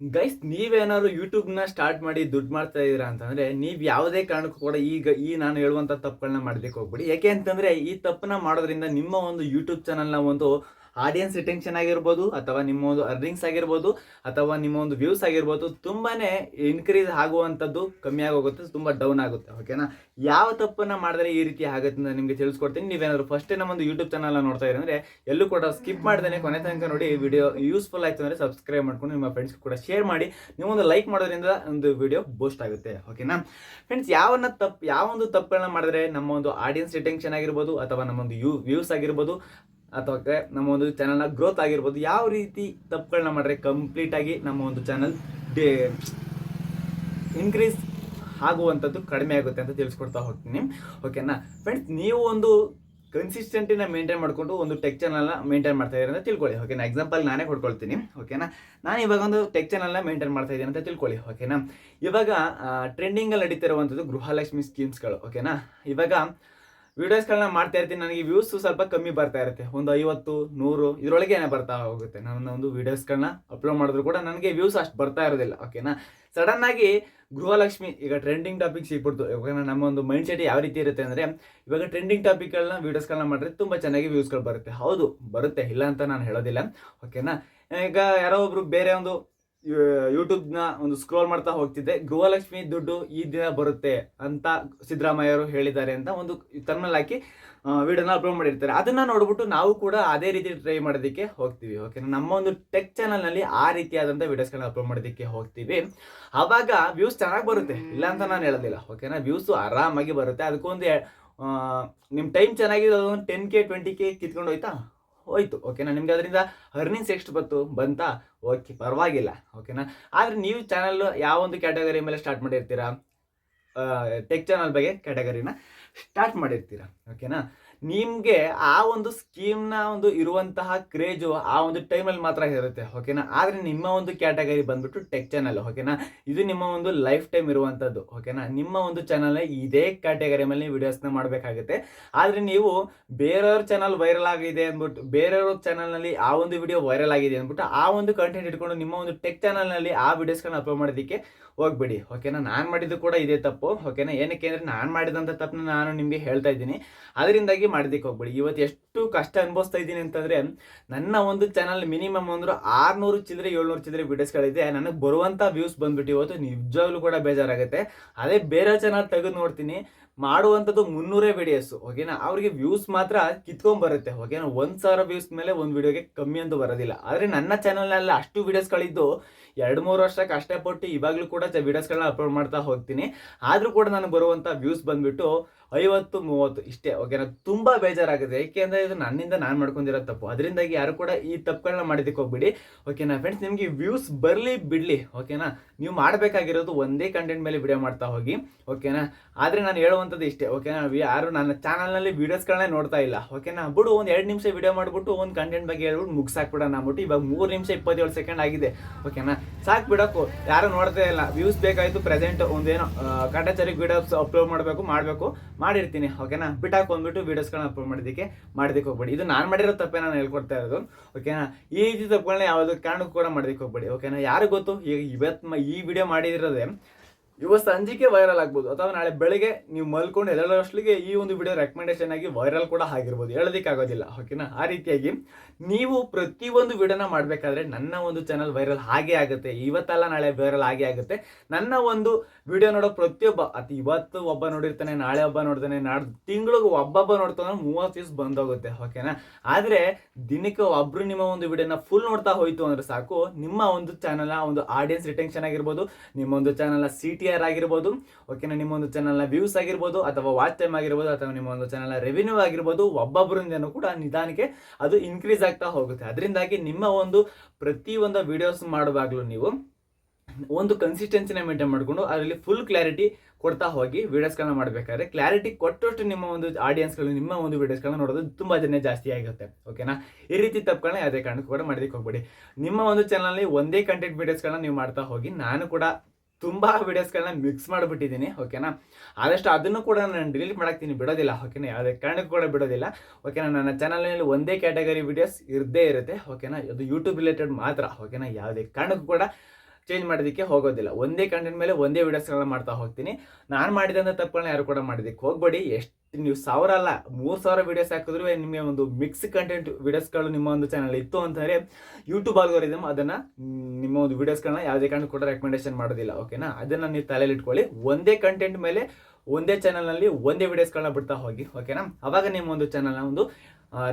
Guys ನೀವೇನಾದ್ರು ಯೂಟ್ಯೂಬ್ನ start ಮಾಡಿ ದುಡ್ಡು ಮಾಡ್ತಾ ಇದ್ದೀರಾ ಅಂತಂದ್ರೆ, ನೀವು ಯಾವುದೇ ಕಾರಣಕ್ಕೂ ಕೂಡ ಈಗ ಈ ನಾನು ಹೇಳುವಂಥ ತಪ್ಪುಗಳನ್ನ ಮಾಡ್ಲಿಕ್ಕೆ ಹೋಗ್ಬಿಡಿ. ಯಾಕೆ ಅಂತಂದ್ರೆ ಈ ತಪ್ಪನ್ನ ಮಾಡೋದ್ರಿಂದ ನಿಮ್ಮ ಒಂದು ಯೂಟ್ಯೂಬ್ ಚಾನಲ್ನ ಒಂದು ಆಡಿಯನ್ಸ್ ರಿಟೆನ್ಷನ್ ಆಗಿರ್ಬೋದು, ಅಥವಾ ನಿಮ್ಮ ಒಂದು ಅರ್ನಿಂಗ್ಸ್ ಆಗಿರ್ಬೋದು, ಅಥವಾ ನಿಮ್ಮ ಒಂದು ವ್ಯೂಸ್ ಆಗಿರ್ಬೋದು, ತುಂಬಾನೇ ಇನ್ಕ್ರೀಸ್ ಆಗುವಂಥದ್ದು ಕಮ್ಮಿ ಆಗೋಗುತ್ತೆ, ತುಂಬ ಡೌನ್ ಆಗುತ್ತೆ ಓಕೆನಾ ಯಾವ ತಪ್ಪನ್ನು ಮಾಡಿದ್ರೆ ಈ ರೀತಿ ಆಗುತ್ತೆ ಅಂತ ನಿಮಗೆ ತಿಳಿಸ್ಕೊಡ್ತೀನಿ. ನೀವೇನಾದ್ರು ಫಸ್ಟ್ ನಮ್ಮ ಒಂದು ಯೂಟ್ಯೂಬ್ ಚಾನಲ್ ನೋಡ್ತಾ ಇದ್ರೆ ಅಂದ್ರೆ ಎಲ್ಲೂ ಕೂಡ ಸ್ಕಿಪ್ ಮಾಡ್ದೇನೆ ಕೊನೆ ತನಕ ನೋಡಿ ವಿಡಿಯೋ ಯೂಸ್ಫುಲ್ ಆಯ್ತು ಅಂದರೆ ಸಬ್ಸ್ಕ್ರೈಬ್ ಮಾಡ್ಕೊಂಡು ನಿಮ್ಮ ಫ್ರೆಂಡ್ಸ್ ಕೂಡ ಶೇರ್ ಮಾಡಿ ನೀವು ಒಂದು ಲೈಕ್ ಮಾಡೋದ್ರಿಂದ ಒಂದು ವಿಡಿಯೋ ಬೂಸ್ಟ್ ಆಗುತ್ತೆ ಓಕೆನಾ ಫ್ರೆಂಡ್ಸ್ ಯಾವನ್ನ ತಪ್ಪು ಯಾವ ಒಂದು ತಪ್ಪುಗಳನ್ನ ಮಾಡಿದ್ರೆ ನಮ್ಮ ಒಂದು ಆಡಿಯನ್ಸ್ ರಿಟೆನ್ಷನ್ ಆಗಿರ್ಬೋದು, ಅಥವಾ ನಮ್ಮ ಒಂದು ಯೂ ವ್ಯೂಸ್ ಆಗಿರ್ಬೋದು ಅಥವಾ ನಮ್ಮ ಒಂದು ಚಾನಲ್ನ ಗ್ರೋತ್ ಆಗಿರ್ಬೋದು, ಯಾವ ರೀತಿ ತಪ್ಪುಗಳನ್ನ ಮಾಡಿದ್ರೆ ಕಂಪ್ಲೀಟ್ ಆಗಿ ನಮ್ಮ ಒಂದು ಚಾನಲ್ ಡೇ ಇನ್ಕ್ರೀಸ್ ಆಗುವಂಥದ್ದು ಕಡಿಮೆ ಆಗುತ್ತೆ ಅಂತ ತಿಳಿಸ್ಕೊಡ್ತಾ ಹೋಗ್ತೀನಿ. ಓಕೆನಾ ಫ್ರೆಂಡ್ಸ್ ನೀವು ಒಂದು ಕನ್ಸಿಸ್ಟೆಂಟಿನ ಮೇಂಟೈನ್ ಮಾಡಿಕೊಂಡು ಒಂದು ಟೆಕ್ ಚಾನಲ್ನ ಮೇಂಟೈನ್ ಮಾಡ್ತಾ ಇದ್ದೀರಿ ಅಂತ ತಿಳ್ಕೊಳ್ಳಿ. ಓಕೆನಾ ಎಕ್ಸಾಂಪಲ್ ನಾನೇ ಕೊಡ್ಕೊಳ್ತೀನಿ. ಓಕೆನಾ ನಾನು ಇವಾಗ ಒಂದು ಟೆಕ್ ಚಾನಲ್ನ ಮೇಂಟೈನ್ ಮಾಡ್ತಾ ಇದ್ದೀನಿ ಅಂತ ತಿಳ್ಕೊಳ್ಳಿ. ಓಕೆನಾ ಇವಾಗ ಟ್ರೆಂಡಿಂಗಲ್ಲಿ ನಡೀತಿರುವಂಥದ್ದು ಗೃಹಲಕ್ಷ್ಮಿ ಸ್ಕೀಮ್ಸ್ಗಳು ಓಕೆನಾ ಇವಾಗ ವಿಡಿಯೋಸ್ಗಳನ್ನ ಮಾಡ್ತಾ ಇರ್ತೀನಿ. ನನಗೆ ವ್ಯೂಸ್ ಸ್ವಲ್ಪ ಕಮ್ಮಿ ಬರ್ತಾ ಇರುತ್ತೆ. ಒಂದು ಐವತ್ತು, ನೂರು ಇದರೊಳಗೆ ಬರ್ತಾ ಹೋಗುತ್ತೆ. ನನ್ನ ಒಂದು ವಿಡಿಯೋಸ್ಗಳನ್ನ ಅಪ್ಲೋಡ್ ಮಾಡಿದ್ರು ಕೂಡ ನನಗೆ ವ್ಯೂಸ್ ಅಷ್ಟು ಬರ್ತಾ ಇರೋದಿಲ್ಲ. ಓಕೆನಾ ಸಡನ್ ಆಗಿ ಗೃಹಲಕ್ಷ್ಮಿ, ಈಗ ಟ್ರೆಂಡಿಂಗ್ ಟಾಪಿಕ್ ಸಿಗ್ಬಿಡ್ತು ಇವಾಗ ನಮ್ಮ ಒಂದು ಮೈಂಡ್ ಸೆಟ್ ಯಾವ ರೀತಿ ಇರುತ್ತೆ ಅಂದರೆ, ಇವಾಗ ಟ್ರೆಂಡಿಂಗ್ ಟಾಪಿಕ್ಗಳನ್ನ ವೀಡಿಯೋಸ್ಗಳನ್ನ ಮಾಡಿದ್ರೆ ತುಂಬ ಚೆನ್ನಾಗಿ ವ್ಯೂಸ್ಗಳು ಬರುತ್ತೆ. ಹೌದು, ಬರುತ್ತೆ. ಇಲ್ಲ ಅಂತ ನಾನು ಹೇಳೋದಿಲ್ಲ. ಓಕೆನಾ ಈಗ ಯಾರೋ ಒಬ್ರು ಬೇರೆ ಒಂದು ಯೂಟ್ಯೂಬ್ನ ಒಂದು ಸ್ಕ್ರೋಲ್ ಮಾಡ್ತಾ ಹೋಗ್ತಿದ್ದೆ. ಗೃಹಲಕ್ಷ್ಮಿ ದುಡ್ಡು ಈ ದಿನ ಬರುತ್ತೆ ಅಂತ ಸಿದ್ದರಾಮಯ್ಯರು ಹೇಳಿದ್ದಾರೆ ಅಂತ ಒಂದು ತನ್ನಲ್ಲಿ ಹಾಕಿ ವಿಡಿಯೋನ ಅಪ್ಲೋಡ್ ಮಾಡಿರ್ತಾರೆ. ಅದನ್ನ ನೋಡ್ಬಿಟ್ಟು ನಾವು ಕೂಡ ಅದೇ ರೀತಿ ಟ್ರೈ ಮಾಡೋದಕ್ಕೆ ಹೋಗ್ತೀವಿ ಓಕೆ ನಮ್ಮ ಒಂದು ಟೆಕ್ ಚಾನಲ್ನಲ್ಲಿ ಆ ರೀತಿಯಾದಂಥ ವಿಡಿಯೋಸ್ಗಳನ್ನ ಅಪ್ಲೋಡ್ ಮಾಡೋದಕ್ಕೆ ಹೋಗ್ತೀವಿ. ಆವಾಗ ವ್ಯೂಸ್ ಚೆನ್ನಾಗಿ ಬರುತ್ತೆ. ಇಲ್ಲ ಅಂತ ನಾನು ಹೇಳೋದಿಲ್ಲ ಓಕೆನಾ ವ್ಯೂಸು ಆರಾಮಾಗಿ ಬರುತ್ತೆ. ಅದಕ್ಕೊಂದು ನಿಮ್ಮ ಟೈಮ್ ಚೆನ್ನಾಗಿದೆ ಅದೊಂದು ಟೆನ್ ಕೆ ಟ್ವೆಂಟಿ ಕೆ ಕಿತ್ಕೊಂಡು ಹೋಯ್ತಾ? ಹೋಯ್ತು ಓಕೆನಾ ನಿಮ್ಗೆ ಅದರಿಂದ ಅರ್ನಿಂಗ್ಸ್ ಎಷ್ಟು ಬಂತು? ಬಂತಾ? ಓಕೆ ಪರವಾಗಿಲ್ಲ ಓಕೆನಾ ಆದರೆ ನೀವು ಚಾನಲ್ ಯಾವ ಒಂದು ಕ್ಯಾಟಗರಿ ಮೇಲೆ ಸ್ಟಾರ್ಟ್ ಮಾಡಿರ್ತೀರಾ? ಟೆಕ್ ಚಾನಲ್ ಬಗ್ಗೆ ಕ್ಯಾಟಗರಿನ ಸ್ಟಾರ್ಟ್ ಮಾಡಿರ್ತೀರಾ ಓಕೆನಾ ನಿಮಗೆ ಆ ಒಂದು ಸ್ಕೀಮ್ನ ಒಂದು ಇರುವಂತಹ ಕ್ರೇಜು ಆ ಒಂದು ಟೈಮಲ್ಲಿ ಮಾತ್ರ ಇರುತ್ತೆ ಓಕೆನಾ ಆದರೆ ನಿಮ್ಮ ಒಂದು ಕ್ಯಾಟಗರಿ ಬಂದ್ಬಿಟ್ಟು ಟೆಕ್ ಚಾನಲ್ ಓಕೆನಾ ಇದು ನಿಮ್ಮ ಒಂದು ಲೈಫ್ ಟೈಮ್ ಇರುವಂಥದ್ದು ಓಕೆನಾ ನಿಮ್ಮ ಒಂದು ಚಾನಲ್ ಇದೇ ಕ್ಯಾಟಗರಿ ಮೇಲೆ ನೀವು ವಿಡಿಯೋಸ್ನ ಮಾಡಬೇಕಾಗುತ್ತೆ. ಆದರೆ ನೀವು ಬೇರೆಯವ್ರ ಚಾನಲ್ ವೈರಲ್ ಆಗಿದೆ ಅಂದ್ಬಿಟ್ಟು, ಬೇರೆಯವ್ರ ಚಾನಲ್ನಲ್ಲಿ ಆ ಒಂದು ವಿಡಿಯೋ ವೈರಲ್ ಆಗಿದೆ ಅಂದ್ಬಿಟ್ಟು, ಆ ಒಂದು ಕಂಟೆಂಟ್ ಇಟ್ಕೊಂಡು ನಿಮ್ಮ ಒಂದು ಟೆಕ್ ಚಾನಲ್ನಲ್ಲಿ ಆ ವಿಡಿಯೋಸ್ಗಳನ್ನ ಅಪ್ಲೋಡ್ ಮಾಡೋದಕ್ಕೆ ಹೋಗ್ಬೇಡಿ ಓಕೆನಾ ನಾನು ಮಾಡಿದ್ದು ಕೂಡ ಇದೇ ತಪ್ಪು ಓಕೆನಾ ಏನಕ್ಕೆ ಅಂದರೆ ನಾನು ಮಾಡಿದಂಥ ತಪ್ಪನ್ನ ನಾನು ನಿಮಗೆ ಹೇಳ್ತಾ ಇದ್ದೀನಿ. ಅದರಿಂದಾಗಿ ಮಾಡೋದಕ್ಕೆ ಹೋಗ್ಬೇಡಿ. ಇವತ್ತು ಎಷ್ಟು ಕಷ್ಟ ಅನುಭವಿಸ್ತಾ ಇದ್ದೀನಿ ಅಂತಂದರೆ, ನನ್ನ ಒಂದು ಚಾನಲ್ ಮಿನಿಮಮ್ ಅಂದ್ರೆ ಆರುನೂರು ಚಿಲ್ಲರೆ ಏಳ್ನೂರು ಚಿಲ್ಲರೆ ವಿಡಿಯೋಸ್ಗಳಿದೆ ನನಗೆ ಬರುವಂಥ ವ್ಯೂಸ್ ಬಂದ್ಬಿಟ್ಟು ಇವತ್ತು ನಿಜವಾಗ್ಲೂ ಕೂಡ ಬೇಜಾರಾಗುತ್ತೆ. ಅದೇ ಬೇರೆ ಚಾನಲ್ ತೆಗೆದು ನೋಡ್ತೀನಿ. ಮಾಡುವಂಥದ್ದು ಮುನ್ನೂರೇ ವಿಡಿಯೋಸ್ ಓಕೆನಾ ಅವ್ರಿಗೆ ವ್ಯೂಸ್ ಮಾತ್ರ ಕಿತ್ಕೊಂಡ್ ಬರುತ್ತೆ ಓಕೆನಾ ಒಂದು ಸಾವಿರ ವ್ಯೂಸ್ ಮೇಲೆ ಒಂದು ವಿಡಿಯೋಗೆ ಕಮ್ಮಿ ಅಂತೂ ಬರೋದಿಲ್ಲ. ಆದರೆ ನನ್ನ ಚಾನಲ್ನಲ್ಲಿ ಅಷ್ಟು ವಿಡಿಯೋಸ್ಗಳಿದ್ದು ಎರಡು ಮೂರು ಅಷ್ಟೇ ಕಷ್ಟಪಟ್ಟು ಇವಾಗಲೂ ಕೂಡ ವಿಡಿಯೋಸ್ಗಳನ್ನ ಅಪ್ಲೋಡ್ ಮಾಡ್ತಾ ಹೋಗ್ತೀನಿ. ಆದರೂ ಕೂಡ ನನಗೆ ಬರುವಂಥ ವ್ಯೂಸ್ ಬಂದ್ಬಿಟ್ಟು ಐವತ್ತು, ಮೂವತ್ತು ಇಷ್ಟೇ ಓಕೆನಾ ತುಂಬ ಬೇಜಾರಾಗುತ್ತೆ. ಏಕೆಂದರೆ ಇದು ನನ್ನಿಂದ ನಾನು ಮಾಡ್ಕೊಂಡಿರೋ ತಪ್ಪು. ಅದರಿಂದಾಗಿ ಯಾರು ಕೂಡ ಈ ತಪ್ಪುಗಳನ್ನ ಮಾಡೋದಕ್ಕೆ ಹೋಗ್ಬಿಡಿ ಓಕೆನಾ ಫ್ರೆಂಡ್ಸ್ ನಿಮಗೆ ವ್ಯೂಸ್ ಬರಲಿ ಬಿಡಲಿ ಓಕೆನಾ ನೀವು ಮಾಡಬೇಕಾಗಿರೋದು ಒಂದೇ ಕಂಟೆಂಟ್ ಮೇಲೆ ವಿಡಿಯೋ ಮಾಡ್ತಾ ಹೋಗಿ ಓಕೆನಾ ಆದರೆ ನಾನು ಹೇಳುವಂಥದ್ದು ಇಷ್ಟೇ ಓಕೆನಾ ಯಾರು ನನ್ನ ಚಾನಲ್ನಲ್ಲಿ ವೀಡಿಯೋಸ್ಗಳನ್ನೇ ನೋಡ್ತಾ ಇಲ್ಲ ಓಕೆನಾ ಬಿಡು, ಒಂದು ಎರಡು ನಿಮಿಷ ವಿಡಿಯೋ ಮಾಡಿಬಿಟ್ಟು, ಒಂದು ಕಂಟೆಂಟ್ ಬಗ್ಗೆ ಹೇಳ್ಬಿಟ್ಟು ಮುಗಿಸಾಕ್ಬಿಡೋಣ ಅಂದ್ಬಿಟ್ಟು ಇವಾಗ ಮೂರು ನಿಮಿಷ ಇಪ್ಪತ್ತೇಳು ಸೆಕೆಂಡ್ ಆಗಿದೆ ಓಕೆನಾ ಸಾಕು ಬಿಡೋಕು, ಯಾರು ನೋಡ್ತಾ ಇಲ್ಲ ವ್ಯೂಸ್ ಬೇಕಾಯಿತು ಪ್ರೆಸೆಂಟ್ ಒಂದೇನೋ ಕಾಟಾಚಾರಿ ವಿಡಿಯೋಸ್ ಅಪ್ಲೋಡ್ ಮಾಡಬೇಕು ಮಾಡಬೇಕು, ಮಾಡಿರ್ತೀನಿ ಓಕೆನಾ ಬಿಟ್ಟಾಕ್ ಬಂದ್ಬಿಟ್ಟು ವೀಡಿಯೋಸ್ಗಳನ್ನ ಅಪ್ಲೋಡ್ ಮಾಡೋದಕ್ಕೆ ಮಾಡೋದಕ್ಕೆ ಹೋಗ್ಬೇಡಿ. ಇದು ನಾನು ಮಾಡಿರೋ ತಪ್ಪೇ ನಾನು ಹೇಳ್ಕೊಡ್ತಾ ಇರೋದು ಓಕೆನಾ ಈ ರೀತಿ ತಪ್ಪುಗಳನ್ನ ಯಾವುದೋ ಕಾರಣಕ್ಕೂ ಕೂಡ ಮಾಡೋದಕ್ಕೆ ಹೋಗ್ಬೇಡಿ ಓಕೆನಾ ಯಾರು ಗೊತ್ತು? ಈಗ ಇವತ್ತು ಈ ವಿಡಿಯೋ ಮಾಡಿದಿರೋದೇ ಇವತ್ತು ಸಂಜೆಗೆ ವೈರಲ್ ಆಗ್ಬೋದು. ಅಥವಾ ನಾಳೆ ಬೆಳಗ್ಗೆ ನೀವು ಮಲ್ಕೊಂಡು ಎಲ್ಲರಷ್ಟಿಗೆ ಈ ಒಂದು ವಿಡಿಯೋ ರೆಕಮೆಂಡೇಶನ್ ಆಗಿ ವೈರಲ್ ಕೂಡ ಆಗಿರ್ಬೋದು. ಹೇಳೋದಕ್ಕಾಗೋದಿಲ್ಲ. ಓಕೆನಾ ಆ ರೀತಿಯಾಗಿ ನೀವು ಪ್ರತಿಯೊಂದು ವಿಡಿಯೋನ ಮಾಡಬೇಕಾದ್ರೆ ನನ್ನ ಒಂದು ಚಾನಲ್ ವೈರಲ್ ಹಾಗೆ ಆಗುತ್ತೆ. ಇವತ್ತಲ್ಲ ನಾಳೆ ವೈರಲ್ ಹಾಗೆ ಆಗುತ್ತೆ. ನನ್ನ ಒಂದು ವಿಡಿಯೋ ನೋಡೋ ಪ್ರತಿಯೊಬ್ಬ, ಅತಿ ಇವತ್ತು ಒಬ್ಬ ನೋಡಿರ್ತಾನೆ, ನಾಳೆ ಒಬ್ಬ ನೋಡ್ತಾನೆ ನಾಡ್ದು ತಿಂಗಳಿಗೆ ಒಬ್ಬೊಬ್ಬ ನೋಡ್ತಾನೆ ಮೂವತ್ತು ದಿವಸ ಬಂದೋಗುತ್ತೆ. ಓಕೆನಾ ಆದರೆ ದಿನಕ್ಕೆ ಒಬ್ರು ನಿಮ್ಮ ಒಂದು ವಿಡಿಯೋನ ಫುಲ್ ನೋಡ್ತಾ ಹೋಯಿತು ಅಂದ್ರೆ ಸಾಕು. ನಿಮ್ಮ ಒಂದು ಚಾನಲ್ನ ಒಂದು ಆಡಿಯನ್ಸ್ ರಿಟೆನ್ಷನ್ ಆಗಿರ್ಬೋದು. ನಿಮ್ಮ ಒಂದು ಚಾನಲ್ನ ಸಿ ಟಿ ಆರ್ ಆಗಿರ್ಬೋದು ಓಕೆನಾ ನಿಮ್ಮ ಒಂದು ಚಾನಲ್ನ ವ್ಯೂಸ್ ಆಗಿರ್ಬೋದು, ಅಥವಾ ವಾಚ್ ಟೈಮ್ ಆಗಿರ್ಬೋದು, ಅಥವಾ ನಿಮ್ಮ ಒಂದು ಚಾನಲ್ನ ರೆವಿನ್ಯೂ ಆಗಿರ್ಬೋದು ಒಬ್ಬೊಬ್ಬರಿಂದನೂ ಕೂಡ ನಿಧಾನಕ್ಕೆ ಅದು ಇನ್ಕ್ರೀಸ್ ಆಗ್ತಾ ಹೋಗುತ್ತೆ. ಅದರಿಂದಾಗಿ ನಿಮ್ಮ ಒಂದು ಪ್ರತಿ ಒಂದು ವಿಡಿಯೋಸ್ ಮಾಡುವಾಗಲೂ ನೀವು ಒಂದು ಕನ್ಸಿಸ್ಟೆನ್ಸಿನ ಮೇಂಟೈನ್ ಮಾಡಿಕೊಂಡು ಅದರಲ್ಲಿ ಫುಲ್ ಕ್ಲಾರಿಟಿ ಕೊಡ್ತಾ ಹೋಗಿ ವೀಡಿಯೋಸ್ಗಳನ್ನ ಮಾಡಬೇಕಾದ್ರೆ ಕ್ಲಾರಿಟಿ ಕೊಟ್ಟಷ್ಟು ನಿಮ್ಮ ಒಂದು ಆಡಿಯನ್ಸ್ಗಳು ನಿಮ್ಮ ಒಂದು ವೀಡಿಯೋಸ್ಗಳನ್ನ ನೋಡೋದು ತುಂಬ ಜನ ಜಾಸ್ತಿ ಆಗುತ್ತೆ ಓಕೆನಾ ಈ ರೀತಿ ತಪ್ಪುಗಳನ್ನ ಯಾವುದೇ ಕಾರಣಕ್ಕೂ ಕೂಡ ಮಾಡೋದಕ್ಕೆ ಹೋಗ್ಬೇಡಿ. ನಿಮ್ಮ ಒಂದು ಚಾನಲ್ನಲ್ಲಿ ಒಂದೇ ಕಂಟೆಂಟ್ ವೀಡಿಯೋಸ್ಗಳನ್ನ ನೀವು ಮಾಡ್ತಾ ಹೋಗಿ ನಾನು ಕೂಡ ತುಂಬ ವಿಡಿಯೋಸ್ಗಳನ್ನ ಮಿಕ್ಸ್ ಮಾಡಿಬಿಟ್ಟಿದ್ದೀನಿ ಓಕೆನಾ ಆದಷ್ಟು ಅದನ್ನು ಕೂಡ ನಾನು ಡಿಲೀಟ್ ಮಾಡಾಕ್ತೀನಿ, ಬಿಡೋದಿಲ್ಲ ಓಕೆನಾ ಯಾವುದೇ ಕಾರಣಕ್ಕೂ ಕೂಡ ಬಿಡೋದಿಲ್ಲ ಓಕೆನಾ ನನ್ನ ಚಾನಲ್ನಲ್ಲಿ ಒಂದೇ ಕ್ಯಾಟಗರಿ ವಿಡಿಯೋಸ್ ಇರದೇ ಇರುತ್ತೆ ಓಕೆನಾ ಅದು ಯೂಟ್ಯೂಬ್ ರಿಲೇಟೆಡ್ ಮಾತ್ರ ಓಕೆನಾ ಯಾವುದೇ ಕಾರಣಕ್ಕೂ ಕೂಡ ಚೇಂಜ್ ಮಾಡೋದಕ್ಕೆ ಹೋಗೋದಿಲ್ಲ. ಒಂದೇ ಕಂಟೆಂಟ್ ಮೇಲೆ ಒಂದೇ ವೀಡಿಯೋಸ್ಗಳನ್ನ ಮಾಡ್ತಾ ಹೋಗ್ತೀನಿ. ನಾನು ಮಾಡಿದಂಥ ತಪ್ಪುಗಳನ್ನ ಯಾರು ಕೂಡ ಮಾಡೋದಕ್ಕೆ ಹೋಗ್ಬೇಡಿ. ಎಷ್ಟು ನೀವು ಸಾವಿರ ಅಲ್ಲ ಮೂರು ಸಾವಿರ ವಿಡಿಯೋಸ್ ಹಾಕಿದ್ರು ನಿಮಗೆ ಒಂದು ಮಿಕ್ಸ್ ಕಂಟೆಂಟ್ ವೀಡಿಯೋಸ್ಗಳು ನಿಮ್ಮ ಒಂದು ಚಾನಲ್ ಇತ್ತು ಅಂತಂದರೆ ಯೂಟ್ಯೂಬ್ ಆಲ್ಗೋರಿದಮ್ ಅದನ್ನು ನಿಮ್ಮ ಒಂದು ವೀಡಿಯೋಸ್ಗಳನ್ನ ಯಾವುದೇ ಕಾರಣಕ್ಕೂ ಕೂಡ ರೆಕಮೆಂಡೇಶನ್ ಮಾಡೋದಿಲ್ಲ ಓಕೆನಾ ಅದನ್ನು ನೀವು ತಲೆಯಲ್ಲಿ ಇಟ್ಕೊಳ್ಳಿ. ಒಂದೇ ಕಂಟೆಂಟ್ ಮೇಲೆ ಒಂದೇ ಚಾನಲ್ನಲ್ಲಿ ಒಂದೇ ವೀಡಿಯೋಸ್ಗಳನ್ನ ಬಿಡ್ತಾ ಹೋಗಿ ಓಕೆನಾ ಅವಾಗ ನಿಮ್ಮ ಒಂದು ಚಾನಲ್ನ ಒಂದು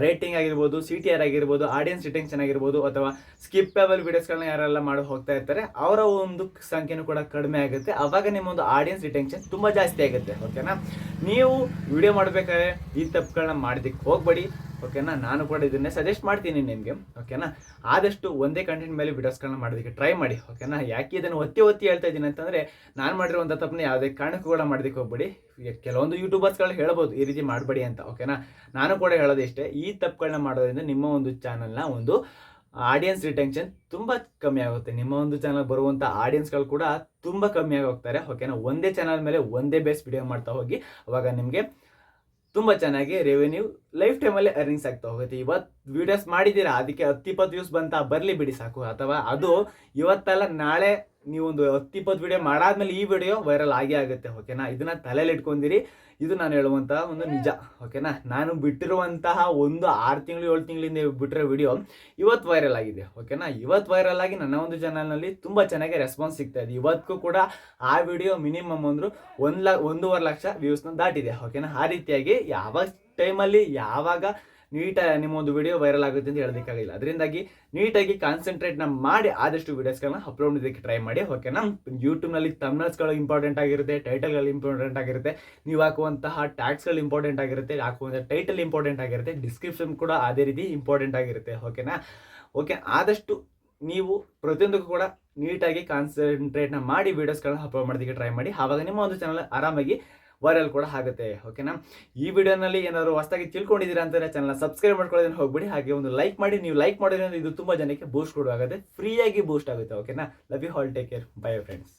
ರೇಟಿಂಗ್ ಆಗಿರ್ಬೋದು ಸಿ ಟಿ ಆರ್ ಆಗಿರ್ಬೋದು ಆಡಿಯನ್ಸ್ ರಿಟೆನ್ಷನ್ ಆಗಿರ್ಬೋದು, ಅಥವಾ ಸ್ಕಿಪ್ಪೇಬಲ್ ವೀಡಿಯೋಸ್ಗಳನ್ನ ಯಾರೆಲ್ಲ ಮಾಡಿ ಹೋಗ್ತಾ ಇರ್ತಾರೆ, ಅವರ ಒಂದು ಸಂಖ್ಯೆನೂ ಕೂಡ ಕಡಿಮೆ ಆಗುತ್ತೆ. ಅವಾಗ ನಿಮ್ಮೊಂದು ಆಡಿಯನ್ಸ್ ರಿಟೆನ್ಷನ್ ತುಂಬ ಜಾಸ್ತಿ ಆಗುತ್ತೆ ಓಕೆನಾ ನೀವು ವಿಡಿಯೋ ಮಾಡಬೇಕಾದ್ರೆ ಈ ತಪ್ಪುಗಳನ್ನ ಮಾಡೋದಕ್ಕೆ ಹೋಗ್ಬೇಡಿ. ಓಕೆನಾ? ನಾನು ಕೂಡ ಇದನ್ನೇ ಸಜೆಸ್ಟ್ ಮಾಡ್ತೀನಿ ನಿಮಗೆ, ಓಕೆನಾ? ಆದಷ್ಟು ಒಂದೇ ಕಂಟೆಂಟ್ ಮೇಲೆ ವಿಡಿಯೋಸ್ಗಳನ್ನ ಮಾಡೋದಕ್ಕೆ ಟ್ರೈ ಮಾಡಿ, ಓಕೆನಾ? ಯಾಕೆ ಇದನ್ನು ಒತ್ತಿ ಒತ್ತಿ ಹೇಳ್ತಾ ಇದ್ದೀನಿ ಅಂತಂದರೆ, ನಾನು ಮಾಡಿರುವಂಥ ತಪ್ಪನ್ನ ಯಾವುದೇ ಕಾರಣಕ್ಕೂ ಕೂಡ ಮಾಡೋದಕ್ಕೆ ಹೋಗ್ಬೇಡಿ. ಕೆಲವೊಂದು ಯೂಟ್ಯೂಬರ್ಸ್ಗಳು ಹೇಳ್ಬೋದು, ಈ ರೀತಿ ಮಾಡಬೇಡಿ ಅಂತ, ಓಕೆನಾ? ನಾನು ಕೂಡ ಹೇಳೋದು ಇಷ್ಟೇ, ಈ ತಪ್ಪುಗಳನ್ನ ಮಾಡೋದ್ರಿಂದ ನಿಮ್ಮ ಒಂದು ಚಾನಲ್ನ ಒಂದು ಆಡಿಯನ್ಸ್ ರಿಟೆನ್ಷನ್ ತುಂಬ ಕಮ್ಮಿ ಆಗುತ್ತೆ. ನಿಮ್ಮ ಒಂದು ಚಾನಲ್ ಬರುವಂಥ ಆಡಿಯನ್ಸ್ಗಳು ಕೂಡ ತುಂಬ ಕಮ್ಮಿ ಆಗಿ ಹೋಗ್ತಾರೆ, ಓಕೆನಾ? ಒಂದೇ ಚಾನಲ್ ಮೇಲೆ ಒಂದೇ ಬೇಸ್ ವಿಡಿಯೋ ಮಾಡ್ತಾ ಹೋಗಿ, ಅವಾಗ ನಿಮಗೆ ತುಂಬ ಚೆನ್ನಾಗಿ ರೆವೆನ್ಯೂ ಲೈಫ್ ಟೈಮಲ್ಲಿ ಅರ್ನಿಂಗ್ಸ್ ಆಗ್ತಾ ಹೋಗುತ್ತೆ. ಇವತ್ತು ವಿಡಿಯೋಸ್ ಮಾಡಿದ್ದೀರಾ? ಅದಕ್ಕೆ ಹತ್ತಿಪ್ಪತ್ತು ವ್ಯೂಸ್ ಬಂತ, ಬರಲಿ ಬಿಡಿ ಸಾಕು. ಅಥವಾ ಅದು ಇವತ್ತಲ್ಲ, ನಾಳೆ ನೀವು ನೀವೊಂದು ಹತ್ತಿಪ್ಪತ್ತು ವಿಡಿಯೋ ಮಾಡಾದ್ಮೇಲೆ ಈ ವಿಡಿಯೋ ವೈರಲ್ ಆಗೇ ಆಗುತ್ತೆ ಓಕೆನಾ ಇದನ್ನ ತಲೆಯಲ್ಲಿ ಇಟ್ಕೊಂಡಿರಿ. ಇದು ನಾನು ಹೇಳುವಂತಹ ಒಂದು ನಿಜ ಓಕೆನಾ ನಾನು ಬಿಟ್ಟಿರುವಂತಹ ಒಂದು ಆರು ತಿಂಗಳು, ಏಳು ತಿಂಗಳಿಂದ ಬಿಟ್ಟಿರೋ ವಿಡಿಯೋ ಇವತ್ತು ವೈರಲ್ ಆಗಿದೆ ಓಕೆನಾ ಇವತ್ತು ವೈರಲ್ ಆಗಿ ನನ್ನ ಒಂದು ಚಾನಲ್ನಲ್ಲಿ ತುಂಬ ಚೆನ್ನಾಗಿ ರೆಸ್ಪಾನ್ಸ್ ಸಿಗ್ತಾ ಇದೆ. ಇವತ್ತಿಗೂ ಕೂಡ ಆ ವಿಡಿಯೋ ಮಿನಿಮಮ್ ಅಂದರು ಒಂದು ಲಕ್ಷ ಒಂದೂವರೆ ಲಕ್ಷ ವ್ಯೂಸ್ನ ದಾಟಿದೆ ಓಕೆನಾ ಆ ರೀತಿಯಾಗಿ ಯಾವ ಟೈಮಲ್ಲಿ ಯಾವಾಗ ನೀಟ ನಿಮ್ಮ ಒಂದು ವಿಡಿಯೋ ವೈರಲ್ ಆಗುತ್ತೆ ಅಂತ ಹೇಳೋದಕ್ಕಾಗಿಲ್ಲ. ಅದರಿಂದಾಗಿ ನೀಟಾಗಿ ಕಾನ್ಸಂಟ್ರೇಟ್ನ ಮಾಡಿ ಆದಷ್ಟು ವೀಡಿಯೋಸ್ಗಳನ್ನ ಅಪ್ಲೋಡ್ ಮಾಡೋದಕ್ಕೆ ಟ್ರೈ ಮಾಡಿ ಓಕೆನಾ ಯೂಟ್ಯೂಬ್ನಲ್ಲಿ ತಮ್ನಲ್ಸ್ಗಳು ಇಂಪಾರ್ಟೆಂಟ್ ಆಗಿರುತ್ತೆ ಟೈಟಲ್ಗಳು ಇಂಪಾರ್ಟೆಂಟ್ ಆಗಿರುತ್ತೆ, ನೀವು ಹಾಕುವಂತಹ ಟ್ಯಾಕ್ಸ್ಗಳು ಇಂಪಾರ್ಟೆಂಟ್ ಆಗಿರುತ್ತೆ ಹಾಕುವಂಥ ಟೈಟಲ್ ಇಂಪಾರ್ಟೆಂಟ್ ಆಗಿರುತ್ತೆ ಡಿಸ್ಕ್ರಿಪ್ಷನ್ ಕೂಡ ಅದೇ ರೀತಿ ಇಂಪಾರ್ಟೆಂಟ್ ಆಗಿರುತ್ತೆ ಓಕೆನಾ ಓಕೆ ಆದಷ್ಟು ನೀವು ಪ್ರತಿಯೊಂದಕ್ಕೂ ಕೂಡ ನೀಟಾಗಿ ಕಾನ್ಸಂಟ್ರೇಟ್ನ ಮಾಡಿ ವೀಡಿಯೋಸ್ಗಳನ್ನ ಅಪ್ಲೋಡ್ ಮಾಡೋದಕ್ಕೆ ಟ್ರೈ ಮಾಡಿ ಆವಾಗ ನಿಮ್ಮ ಒಂದು ಚಾನಲ್ ಆರಾಮಾಗಿ ವೈರಲ್ ಕೂಡ ಆಗುತ್ತೆ ಓಕೆನಾ ಈ ವಿಡಿಯೋನಲ್ಲಿ ಏನಾದರೂ ಹೊಸದಾಗಿ ತಿಳ್ಕೊಂಡಿದ್ದೀರಾ ಅಂತಂದರೆ ಚಾನಲ್ ಸಬ್ಸ್ಕ್ರೈಬ್ ಮಾಡ್ಕೊಳ್ಳೋದನ್ನ ಹೋಗ್ಬಿಡಿ, ಹಾಗೆ ಒಂದು ಲೈಕ್ ಮಾಡಿ, ನೀವು ಲೈಕ್ ಮಾಡಿದ್ರೆ ಇದು ತುಂಬ ಜನಕ್ಕೆ ಬೂಸ್ಟ್ ಕೊಡುವಾಗುತ್ತೆ ಫ್ರೀಯಾಗಿ ಬೂಸ್ಟ್ ಆಗುತ್ತೆ ಓಕೆನಾ love you all take care bye friends